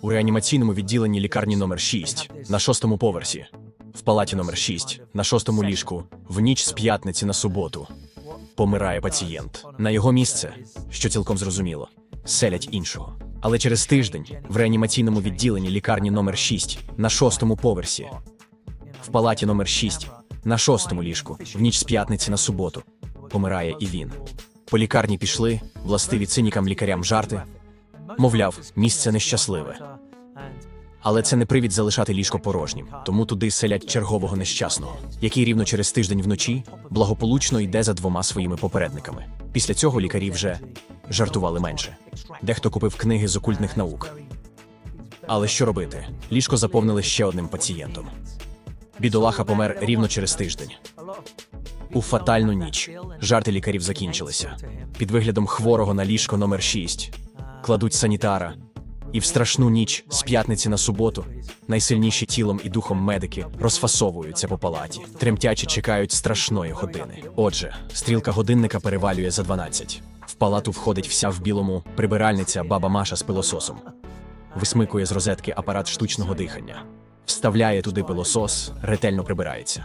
у реанімаційному відділенні лікарні номер 6 на шостому поверсі, в палаті номер 6 на шостому ліжку, в ніч з п'ятниці на суботу. Помирає пацієнт. На його місце, що цілком зрозуміло, селять іншого. Але через тиждень в реанімаційному відділенні лікарні номер 6 на шостому поверсі, в палаті номер 6 на шостому ліжку, в ніч з п'ятниці на суботу, помирає і він. По лікарні пішли, властиві цинікам лікарям жарти. Мовляв, місце нещасливе. Але це не привід залишати ліжко порожнім, тому туди селять чергового нещасного, який рівно через тиждень вночі благополучно йде за двома своїми попередниками. Після цього лікарі вже жартували менше. Дехто купив книги з окультних наук. Але що робити? Ліжко заповнили ще одним пацієнтом. Бідолаха помер рівно через тиждень. У фатальну ніч жарти лікарів закінчилися. Під виглядом хворого на ліжко номер 6 кладуть санітара. І в страшну ніч з п'ятниці на суботу найсильніші тілом і духом медики розфасовуються по палаті, тремтячи чекають страшної години. Отже, стрілка годинника перевалює за 12. В палату входить вся в білому прибиральниця баба Маша з пилососом. Висмикує з розетки апарат штучного дихання, вставляє туди пилосос, ретельно прибирається.